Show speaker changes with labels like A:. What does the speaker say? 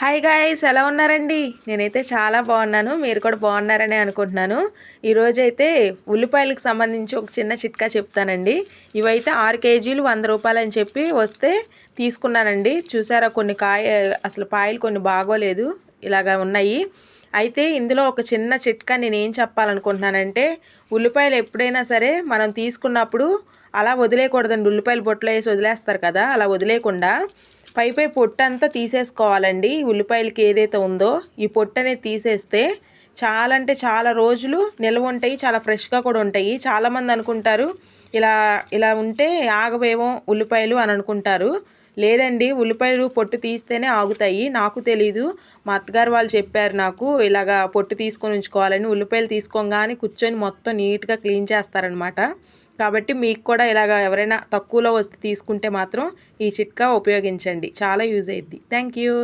A: Hi guys ఎలా ఉన్నారండి? నేనైతే చాలా బాగున్నాను. మీరు కూడా బాగున్నారని అనుకుంటున్నాను. ఈరోజు అయితే ఉల్లిపాయలకు సంబంధించి ఒక చిన్న చిట్కా చెప్తానండి. ఇవైతే ఆరు కేజీలు వంద రూపాయలు అని చెప్పి వస్తే తీసుకున్నానండి. చూసారా కొన్ని కాయ అసలు పాయలు కొన్ని బాగోలేదు. ఇలాగా ఉన్నాయి. అయితే ఇందులో ఒక చిన్న చిట్కా నేను ఏం చెప్పాలనుకుంటున్నానంటే ఉల్లిపాయలు ఎప్పుడైనా సరే మనం తీసుకున్నప్పుడు అలా వదిలేయకూడదండి. ఉల్లిపాయలు బొట్టలో వేసి వదిలేస్తారు కదా అలా వదిలేయకుండా. పై పై పొట్టు అంతా తీసేసుకోవాలండి. ఉల్లిపాయలకి ఏదైతే ఉందో ఈ పొట్టు అనేది తీసేస్తే చాలా అంటే చాలా రోజులు నిల్వ ఉంటాయి చాలా ఫ్రెష్గా కూడా ఉంటాయి. చాలామంది అనుకుంటారు ఇలా ఇలా ఉంటే ఆగవేమో ఉల్లిపాయలు అని అనుకుంటారు. లేదండి ఉల్లిపాయలు పొట్టు తీస్తేనే ఆగుతాయి. నాకు తెలీదు. మా అత్తగారు వాళ్ళు చెప్పారు నాకు ఇలాగా పొట్టు తీసుకొని ఉంచుకోవాలని ఉల్లిపాయలు తీసుకోగానే కూర్చొని మొత్తం నీట్గా క్లీన్ చేస్తారనమాట కాబట్టి మీకు కూడా ఇలాగ ఎవరైనా తక్కువలో వస్తే తీసుకుంటే మాత్రం ఈ చిట్కా ఉపయోగించండి. చాలా యూజ్ అయ్యిద్ది థ్యాంక్ యూ.